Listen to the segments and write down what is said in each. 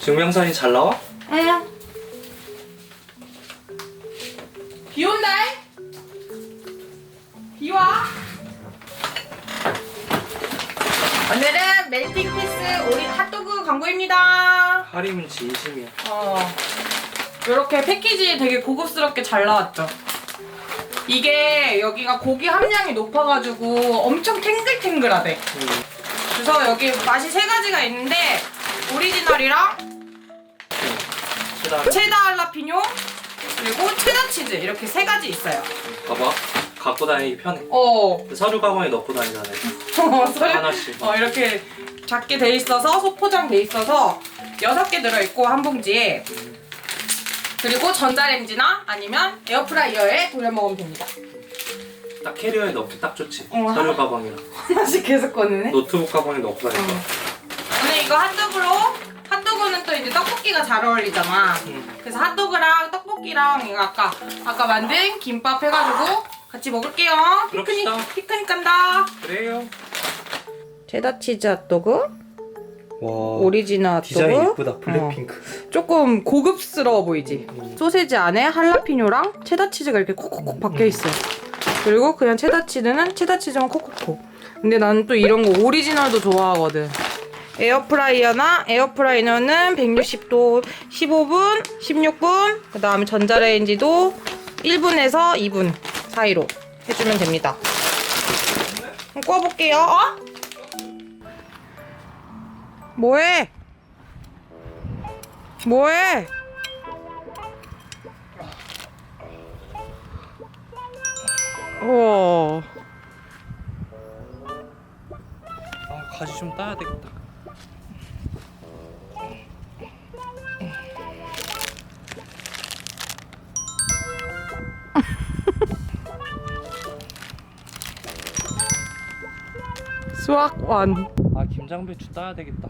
증명사진 잘 나와? 응. 비 온다. 비 와. 오늘은 멜팅 피스 오리 핫도그 광고입니다. 할인은 진심이야. 어. 이렇게 패키지 되게 고급스럽게 잘 나왔죠. 이게 여기가 고기 함량이 높아가지고 엄청 탱글탱글하대. 음. 그래서 여기 맛이 세 가지가 있는데 오리지널이랑 그다음 체다 할라피뇨 그리고 체다 치즈 이렇게 세 가지 있어요. 봐봐. 갖고 다니기 편해. 어. 서류 가방에 넣고 다니잖아요. 소리- 하나씩. 어 이렇게 작게 돼 있어서 소포장 돼 있어서 여섯 개 들어 있고 한 봉지에 그리고 전자레인지나 아니면 에어프라이어에 돌려 먹으면 됩니다. 딱 캐리어에 넣기 딱 좋지. 어, 서류 하나- 가방이랑 하나씩 계속 꺼내네. 노트북 가방에 넣고 다니까. 오늘 이거 핫도그로 또 이제 떡볶이가 잘 어울리잖아. 음. 그래서 핫도그랑 떡볶이랑 이거 아까 아까 만든 김밥 해가지고 같이 먹을게요. 피크닉 그럽시다. 피크닉 간다. 그래요. 체다 치즈 핫도그, 와. 오리지널 핫도그. 디자인 이쁘다. 어. 블랙핑크. 조금 고급스러워 보이지? 음. 소세지 안에 할라피뇨랑 체다 치즈가 이렇게 콕콕콕 박혀 있어 요. 그리고 그냥 체다 치즈는 체다 치즈만 콕콕콕. 근데 나는 또 이런 거 오리지널도 좋아하거든. 에어프라이어나 에어프라이어는 160도 15분, 16분, 그 다음에 전자레인지도 1분에서 2분 사이로 해주면 됩니다. 꺼볼게요. 어? 뭐해? 뭐해? 우와. 아 가지 좀 따야 되겠다. 수학원. 아 김장배추 따야 되겠다.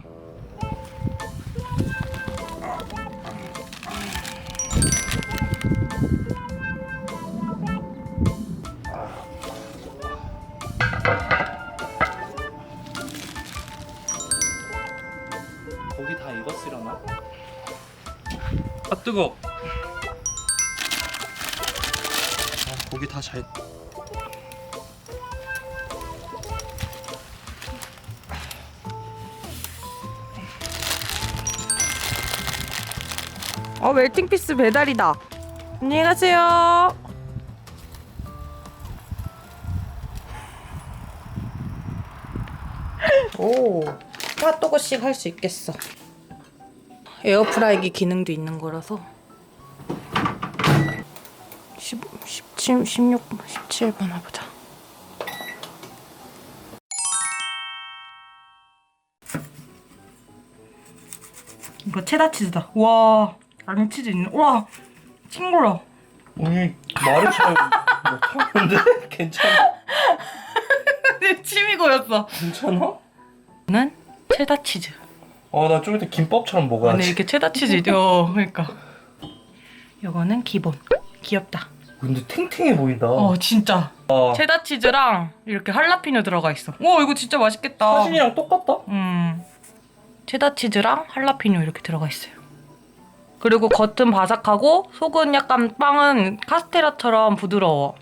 고기 다 익었으려나? 아 뜨거. 아 고기 다 잘. 어, 웰팅 피스 배달이다. 안녕히 가세요. 오, 핫도그씩 할 수 있겠어. 에어프라이기 기능도 있는 거라서. 10, 17, 16, 17번 해보자. 이거 체다 치즈다. 와, 안 치즈 있네. 와, 징그러. 오늘 말을 잘 못하는데 괜찮아? 내 침이 고였어. 괜찮아? 는 체다 치즈. 아 나 좀 이따 김밥처럼 안에 먹어야지. 이렇게 체다 치즈 있죠. 그러니까. 이거는 기본. 귀엽다. 근데 탱탱해 보인다. 어, 진짜. 아, 체다 치즈랑 이렇게 할라피뇨 들어가 있어. 와, 이거 진짜 맛있겠다. 사진이랑 똑같다. 음. 체다 치즈랑 할라피뇨 이렇게 들어가 있어요. 그리고 겉은 바삭하고 속은 약간 빵은 카스테라처럼 부드러워.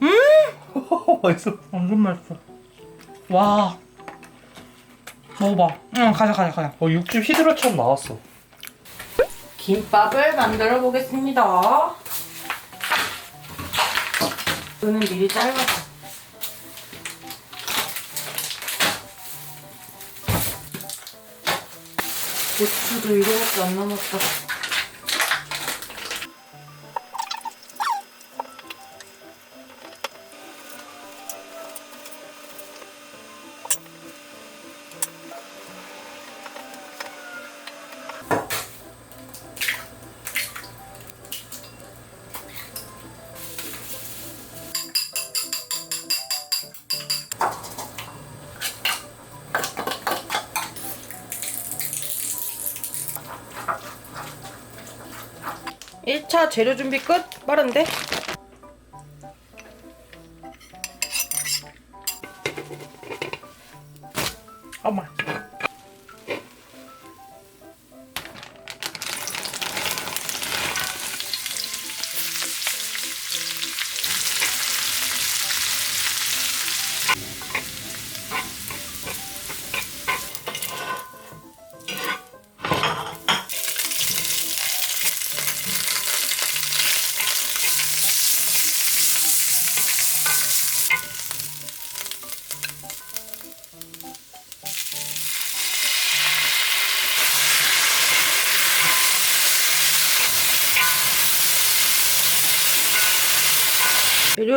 맛있어. 완전 맛있어. 와. 먹어봐. 응, 가자, 가자, 가자. 어 육즙 히드라처럼 나왔어. 김밥을 만들어 보겠습니다. 이거는 미리 짧아서. 고추도 이거밖에 안 남았다. 일차 재료 준비 끝? 빠른데?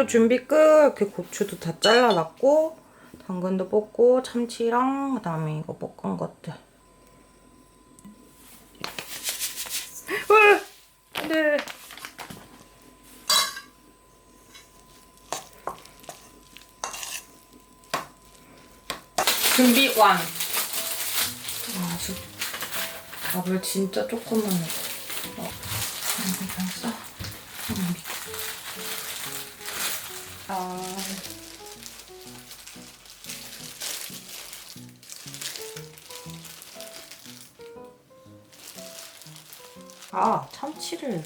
준비 끝. 이렇게 고추도 다 잘라놨고 당근도 볶고 참치랑 그다음에 이거 볶은 것들. 으! 네. 준비 완. 아, 저 밥을 진짜 조금만 넣어. 어, 싸. 음. 아, 참치를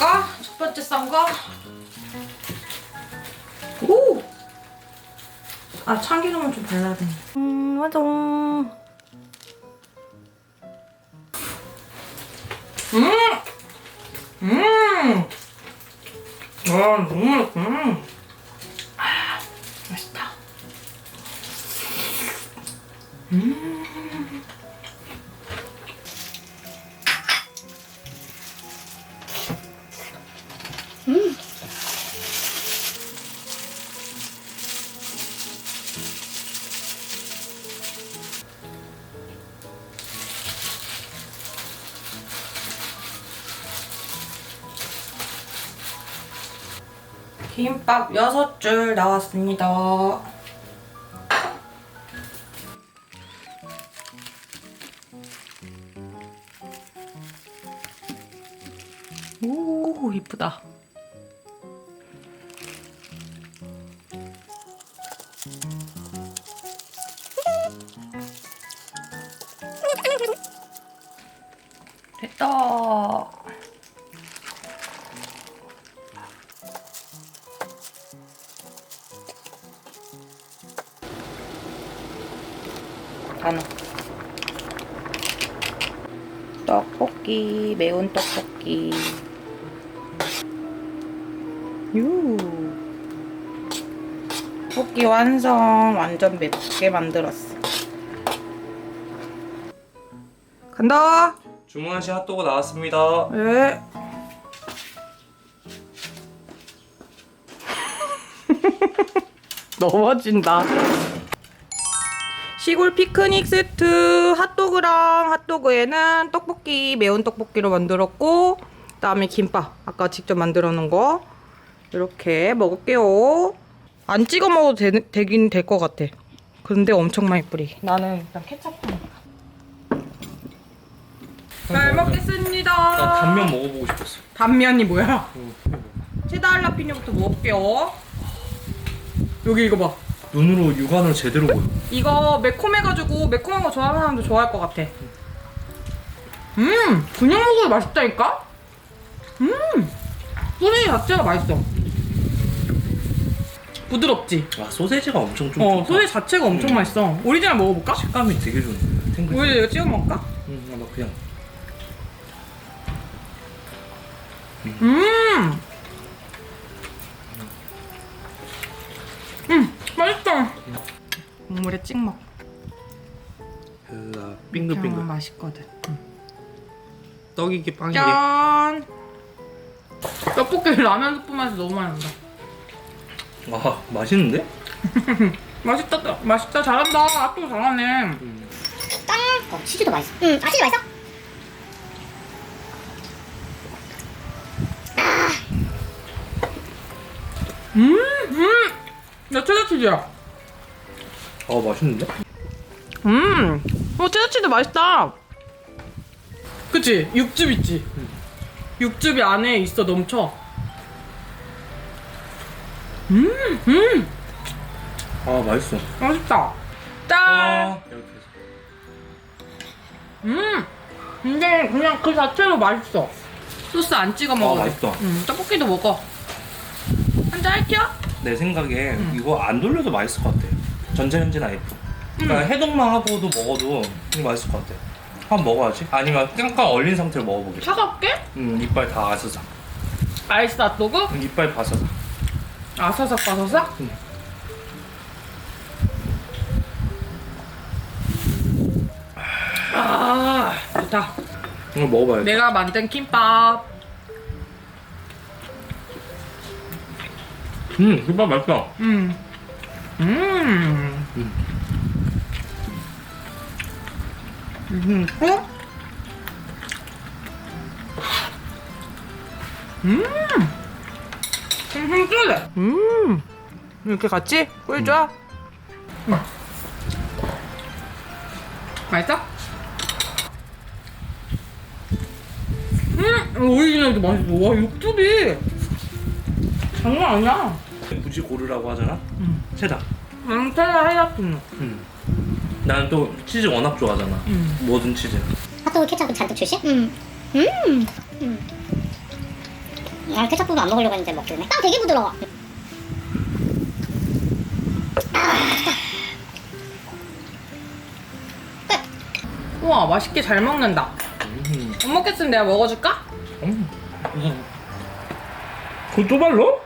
볼까? 첫 번째 싼 거. 오! 아, 참기름은 좀 발라야 돼. 음, 맞아. 음! 음! 아, 너무, 음. 아, 맛있다. 김 밥 6줄 나왔습니다. 오, 이쁘다. 완성. 완전 맵게 만들었어. 간다. 주문하신 핫도그 나왔습니다. 네. 넘어진다. 시골 피크닉 세트 핫도그랑 핫도그에는 떡볶이 매운 떡볶이로 만들었고 그다음에 김밥 아까 직접 만들어 놓은 거 이렇게 먹을게요. 안 찍어 먹어도 되, 되긴 될 것 같아. 근데 엄청 많이 뿌리. 나는 일단 케첩 하니까. 잘 먹겠습니다. 나 단면 먹어보고 싶었어. 단면이 뭐야? 체다 할라피뇨부터 먹을게요. 여기 이거 봐. 눈으로 육안으로 제대로 보여. 이거 매콤해가지고 매콤한 거 좋아하는 사람도 좋아할 것 같아. 음, 그냥 먹어도 맛있다니까? 음, 소세지 자체가 맛있어. 부드럽지? 와 소세지가 엄청 좀 어, 좋다. 소세지 자체가 엄청 음. 맛있어. 오리지널 먹어볼까? 식감이 되게 좋네. 탱글. 오리지널 이거 찍어 먹을까? 응, 나 그냥. 음, 음, 맛있다. 국물에 찍먹. 으아, 그냥 빙글빙글. 맛있거든. 떡이 이게 빵이게. 짠. 떡볶이 라면 스프 맛이 너무 많이 난다. 아 맛있는데? 맛있다, 맛있다, 잘한다. 아또 잘하네. 어, 치즈도 맛있어. 응, 아, 치즈 맛있어? 음, 음. 나 체다 치즈야. 아 맛있는데? 음, 어 체다 치즈 맛있다. 그치? 육즙 있지. 육즙이 안에 있어 넘쳐. 음, 음, 아 맛있어. 맛있다. 짠. 아, 이렇게 해서. 음, 근데 그냥 그 자체로 맛있어. 소스 안 찍어 먹어도. 맛있다. 응, 떡볶이도 먹어. 한잔 할게요. 내 생각에 음. 이거 안 돌려도 맛있을 것 같아. 전자레인지는 아니고. 그러니까 음. 해동만 하고도 먹어도 이거 맛있을 것 같아. 한번 먹어야지. 아니면 깡깡 얼린 상태로 먹어보게. 차갑게? 음, 이빨 다 아사삭. 아이스 핫도그? 음, 이빨 바사삭. 아사삭 바사삭? 응. 아 좋다. 이거 먹어봐야지. 내가 만든 김밥. 음, 김밥 맛있다. 음. 음. 음. 어? 음. 음. 쫄래. 음. 이렇게 같이 꿀 줘. 음. 맛있어? 음. 오리지널도 맛있어. 와 육즙이 장난 아니야. 굳이 고르라고 하잖아? 음. 체다. 나는 테라 해야겠네. 음. 나는 또 치즈 워낙 좋아하잖아. 음. 모든 치즈. 핫도그 케첩 잔뜩 출시? 음. 음. 음. 난 케첩 부분 안 먹으려고 했는데 되네. 빵 되게 부드러워. 우와 맛있게 잘 먹는다. 음. 못 먹겠으면 내가 먹어줄까? 음. 그거 또 발로?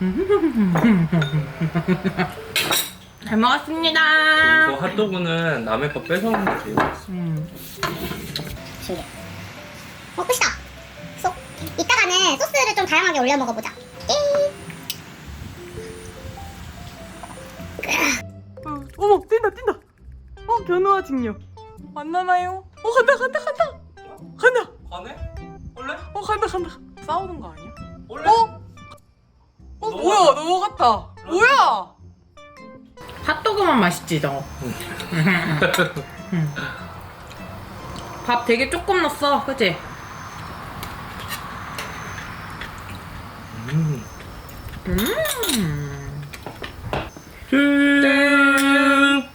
잘 먹었습니다. 이거 핫도그는 남의 거 뺏어오는 게 제일 맛있어. 음. 신기해. 어, 끝이다. 쏙. 이따가는 소스를 좀 다양하게 올려 먹어보자. 어, 어머 뛴다 뛴다. 어 견우와 직녀. 만나나요? 어 간다 간다 간다. 간다. 가네? 원래? 어 간다 간다. 싸우는 거 아니야? 원래? 어? 어 뭐야 넘어갔다. 뭐야? 핫도그만 맛있지 너. 음. 밥 되게 조금 넣었어, 그치? 음. 음. 짠!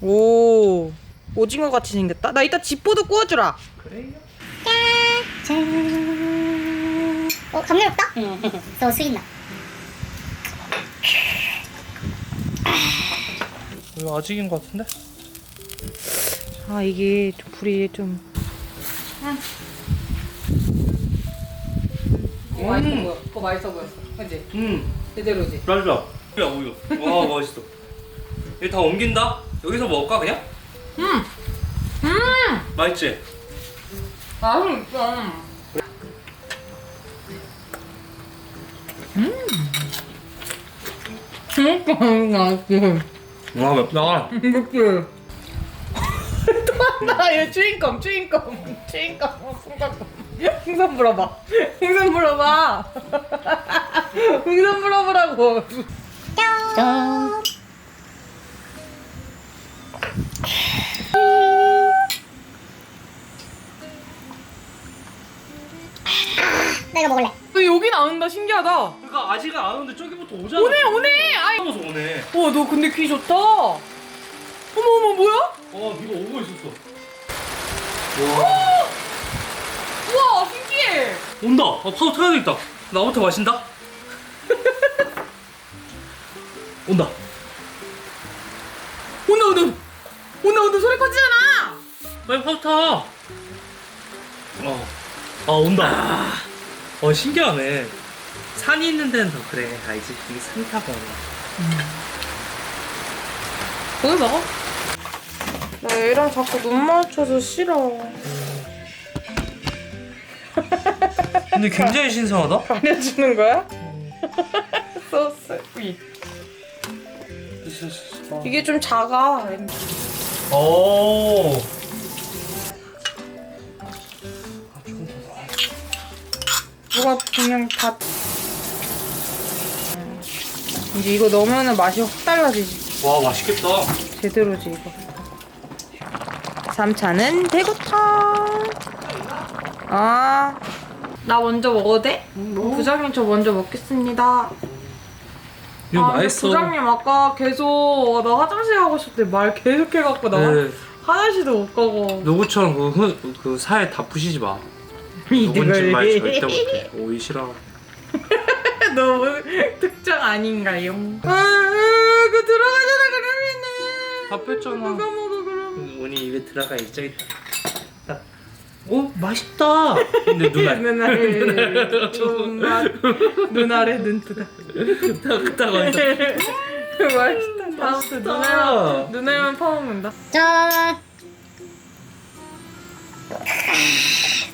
오, 오징어 같이 생겼다. 나 이따 집보도 구워주라. 그래요? 짠. 어, 감미롭다? 저 스윗나. 이거 아직인 것 같은데? 아 이게 좀 불이 좀. 음. 맛있어 보여. 그거 맛있어 보였어. 그지? 음, 제대로지. 맛있다. 야, 우유. 와, 맛있어. 이거 다 옮긴다? 여기서 먹을까, 그냥? 음, 음, 맛있지? 맛있어. 음. 맛있어. 와, 맵다. 이렇게 또 한다 얘 주인공 주인공 주인공 풍선 풍선 불어봐 풍선 불어봐 풍선 불어보라고 짠. 나 이거 먹을래. 여기 나온다 신기하다 그러니까 아직은 안 오는데 저기부터 오잖아. 오네 오네 아이 하면서 오네. 와 너 근데 귀 좋다 어머 어머 뭐야 어, 네가 오고 있었어. 우와 신기해 온다. 어, 파도 터야겠다. 나부터 마신다. 온다. 온다 온다 온다 온다 소리 커지잖아 빨리 파도 타. 어. 아, 온다. 어, 신기하네. 산이 있는 데는 더 그래. 알지? 이게 산 타고 오네. 거기 먹어 나 얘랑 자꾸 눈 마주쳐서 싫어 근데 굉장히 신선하다? 안 해주는 거야? 소스 위 이게 좀 작아 오. 누가 그냥 다 음. 이제 이거 넣으면 맛이 확 달라지지 와, 맛있겠다. 제대로지 이거 3차는 대구탕 아, 나 먼저 먹어도 돼? 부장님 저 먼저 먹겠습니다. 이거 아, 근데 맛있어. 부장님 아까 계속 나 화장실 가고 때말 계속 해갖고 나 네. 화장실도 못 가고. 누구처럼 그, 그, 그 살에 다 푸시지 마. 누군지 말 절대 못해. 오이 싫어. 너무 특정 아닌가요? 아, 아, 그 들어가잖아 그러면은. 다 뺐잖아. 누가 먹어 그럼? 운이 입에 들어가. 딱. 오 맛있다. 근데 누나 누나의 눈맛 누나의 눈뜨다. 딱 완전. 맛있다. 다음부터 누나만 누나만 퍼먹는다. 짠.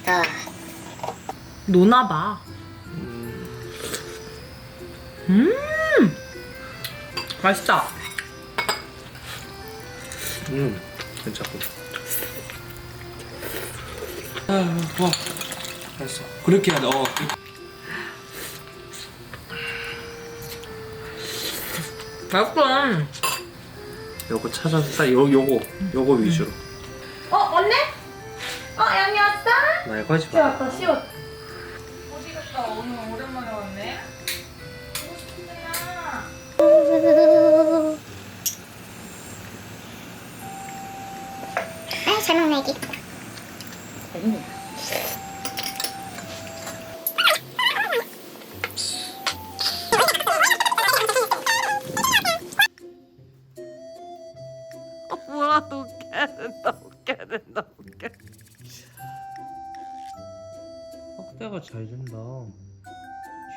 아, 노나봐. 음, 맛있다. 음 괜찮고. 아, 와 맛있어. 그렇게 해야 돼. 어. 맛있어. 요거 찾아서 딱 요, 요거 요거 위주로. 어, 언니? 어, 양이 왔어? 나 이거 하지 씨 마. 왔다, 씨왔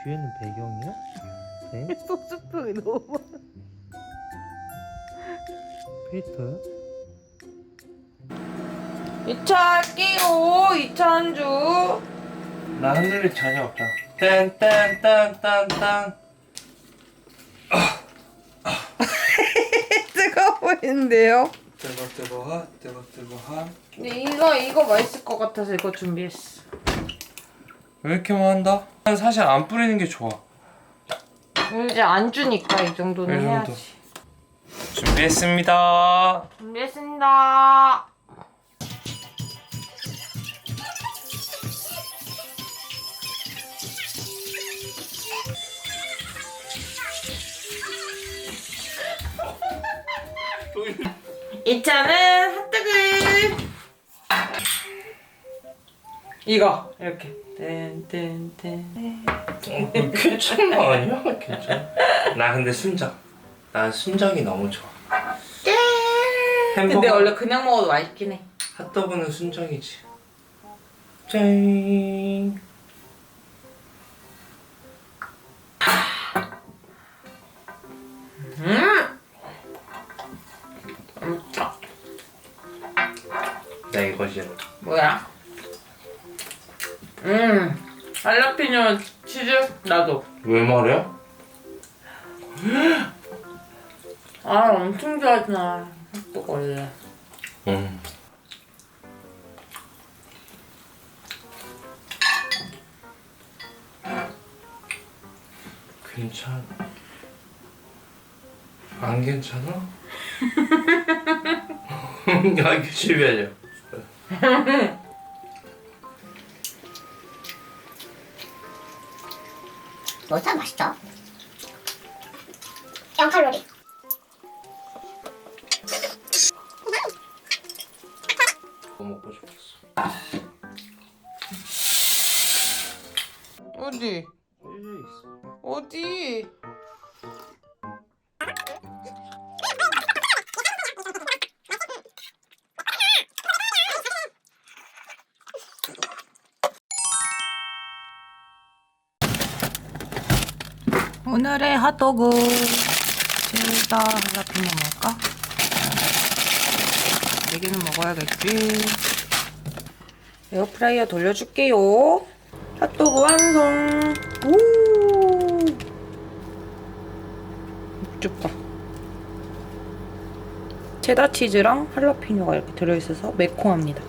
뒤에는 배경이야? 네? 소스풍이 너무 많아. 페이터야? 2차 할게요, 2차 한 주. 나 흔들릴 전혀 없다. 딴딴딴딴딴. 뜨거워 보이는데요? 뜨거 뜨거워 뜨거 뜨거워. 근데 이거, 이거 맛있을 것 같아서 이거 준비했어. 왜 이렇게만 한다? 난 사실 안 뿌리는 게 좋아. 이제 안 주니까 이 정도는 이 정도. 해야지. 준비했습니다. 준비했습니다. 이 차는 핫뜨글 이거 이렇게 땡땡땡 괜찮은 거 아니야? 괜찮아. 나 근데 순정. 난 순정이 너무 좋아. 햄버거 근데 원래 그냥 먹어도 맛있긴 해 핫도그는 순정이지. 짠. 맛있다 나 이거지. 뭐야? 음 할라피뇨 치즈 나도 왜 말이야? 아 엄청 좋아하잖아 또 원래 응. 괜찮. 안 괜찮아? 야 규칙이야. 뭐사 맛있죠? 핫도그. cheddar 할라피뇨 먹을까? 네 개는 먹어야겠지. 에어프라이어 돌려줄게요. 핫도그 완성. 오! 육즙봐 체다 치즈랑 할라피뇨가 이렇게 들어있어서 매콤합니다.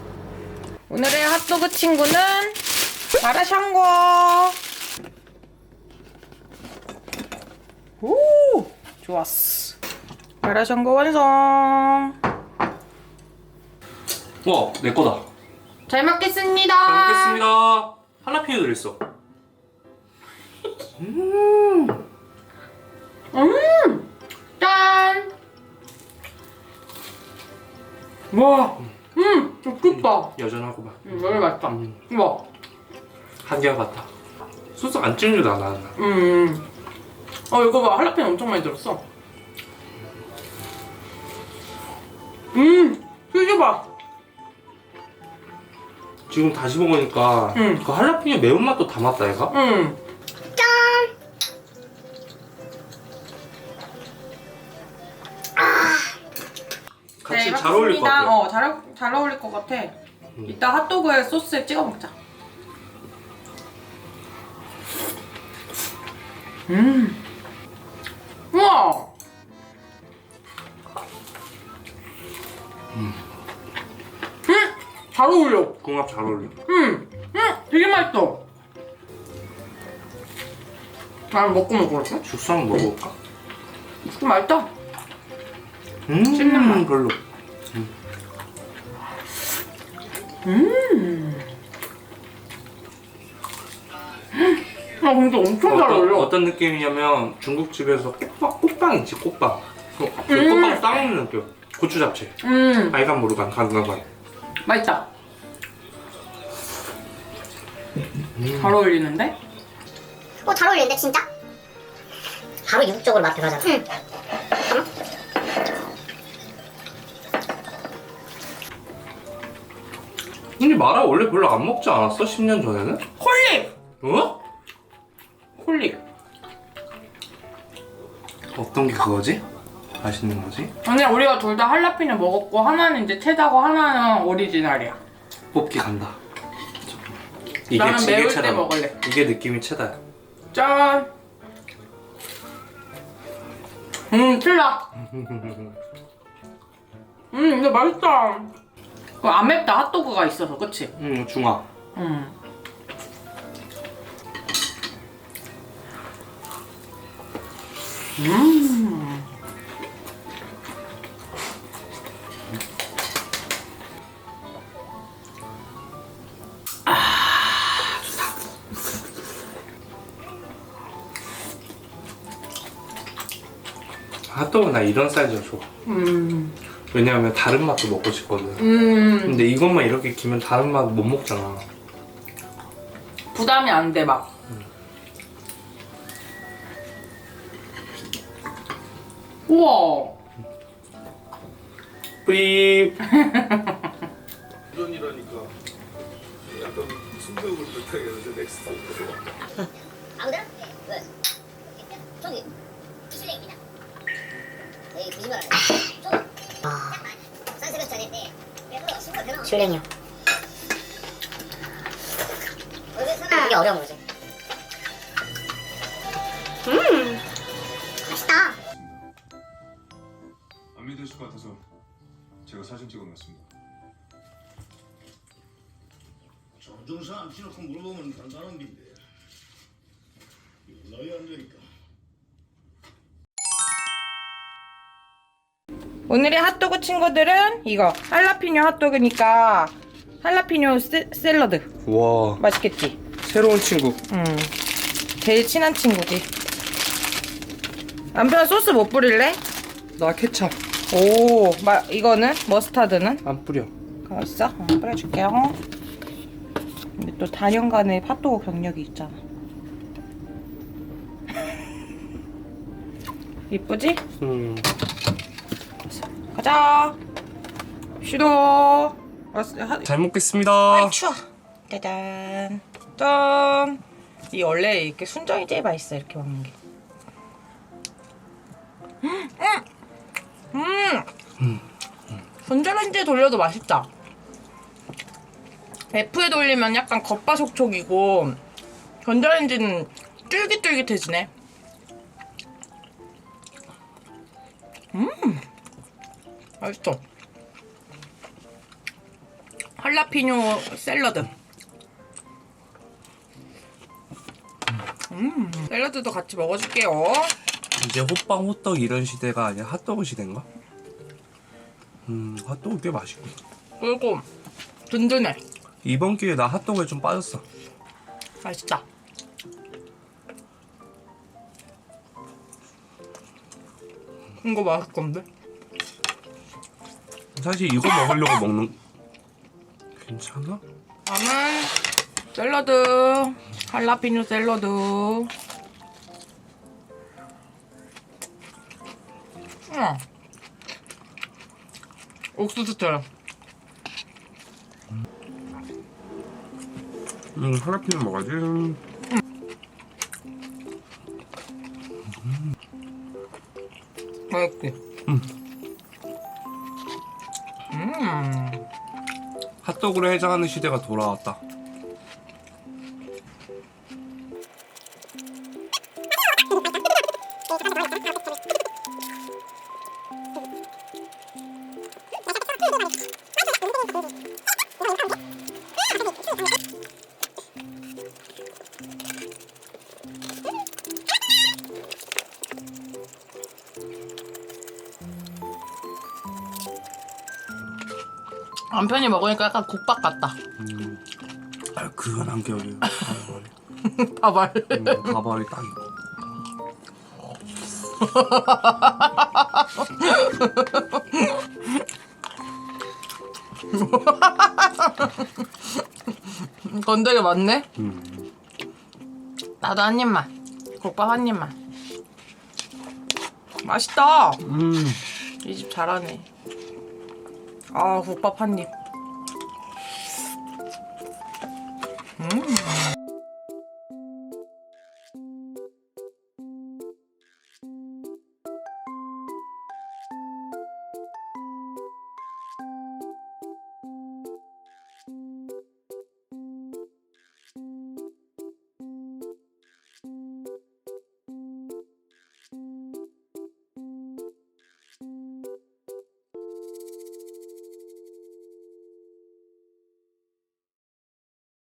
오늘의 핫도그 친구는 마라샹궈 오 좋았어 마라샹궈 완성 와, 내 거다. 잘 먹겠습니다. 잘 먹겠습니다. 할라피뇨 들있어. 짠. 와, 음, 좋겠다. 여전하고 봐. 음, 너무 맛있다. 음. 와, 한결 같아. 소스 안 찍는 줄도 안 나나. 음. 어 이거 봐, 할라피뇨 엄청 많이 들었어. 음, 이게 봐. 지금 다시 먹으니까 음. 그 할라피뇨 매운맛도 담았다 얘가. 음. 같이 네, 잘 어울릴 것. 같아. 어, 잘, 어- 잘 어울릴 것 같아. 이따 핫도그에 소스에 찍어 먹자. 음. 우와. 음. 잘 어울려. 궁합 잘 어울려. 음. 음. 되게 맛있어. 난 먹고 먹을게. 죽수 한번 먹어볼까? 좀 맛있다. 음, 씹는 맛. 별로. 아 근데 엄청 잘 어울려. 어떤, 어떤 느낌이냐면 중국집에서 꽃빵, 꽃빵 있지 꽃빵. 그 음. 꽃빵 싸먹는 느낌. 고추 잡채. 음. 알간 모르간 간간간. 맛있다. 잘 어울리는데? 어, 잘 어울리는데, 진짜? 바로 이국적으로 맛 들어가잖아. 응. 근데 마라 원래 별로 안 먹지 않았어? 10년 전에는? 콜릭! 어? 콜릭. 어떤 게 그거지? 맛있는 거지? 아니 우리가 둘 다 할라피뇨 먹었고 하나는 이제 체다고 하나는 오리지널이야. 뽑기 간다. 이게 나는 매울 때 체다다. 먹을래. 이게 느낌이 체다야. 짠. 음, 틀라. 음, 근데 맛있다. 그안 맵다 핫도그가 있어서, 그치? 음 중화. 음. 음. 핫도그 나 이런 사이즈가 좋아. 음. 왜냐하면 다른 맛도 먹고 싶거든. 음. 근데 이것만 이렇게 기면 다른 맛 못 먹잖아. 부담이 안 돼, 막. 우와. 뿌리. 이런이라니까 약간 순대국을 못하겠는데 넥스트 아무데나? 왜? 저기 실례입니다. 에이 거짓말하네. 좀. 아. 이게 어려운 거지. 오늘의 핫도그 친구들은 이거 할라피뇨 핫도그니까 할라피뇨 세- 샐러드 와 맛있겠지? 새로운 친구. 음 제일 친한 친구지 남편 소스 못 뿌릴래? 나 케찹 오 마, 이거는 머스타드는? 안 뿌려. 그거 있어? 어, 뿌려줄게요 근데 또 단연간의 핫도그 경력이 있잖아 이쁘지? 음. 가자. 알았어, 하- 잘 먹겠습니다. 아 추워. 짜잔. 짠 이 원래 이렇게 순정이 제일 맛있어 이렇게 먹는 게. 음! 음! 전자레인지에 돌려도 맛있다. F에 돌리면 약간 겉바속촉이고 전자레인지는 쫄깃쫄깃해지네. 음 맛있어 할라피뇨 샐러드. 음, 샐러드도 같이 먹어줄게요. 이제 호빵 호떡 이런 시대가 아니라 핫도그 시대인가? 음 핫도그 꽤 맛있고. 그리고 든든해. 이번 기회에 나 핫도그에 좀 빠졌어. 맛있다. 이거 맛있 건데? 사실 이거 먹으려고 먹는 괜찮아? 다음은 샐러드. 할라피뇨 샐러드. 응. 옥수수처럼. 응, 할라피뇨 먹어야지. 맛있지? 음. 핫도그를 해장하는 시대가 돌아왔다. 남편이 먹으니까 약간 국밥 같다. 아, 그건 한겨울이야. 밥알. 음, 가발이 딱. 건더기 맞네? 음. 나도 한 입만. 국밥 한 입만. 맛있다. 음. 이 집 잘하네. 아, 국밥 한 입.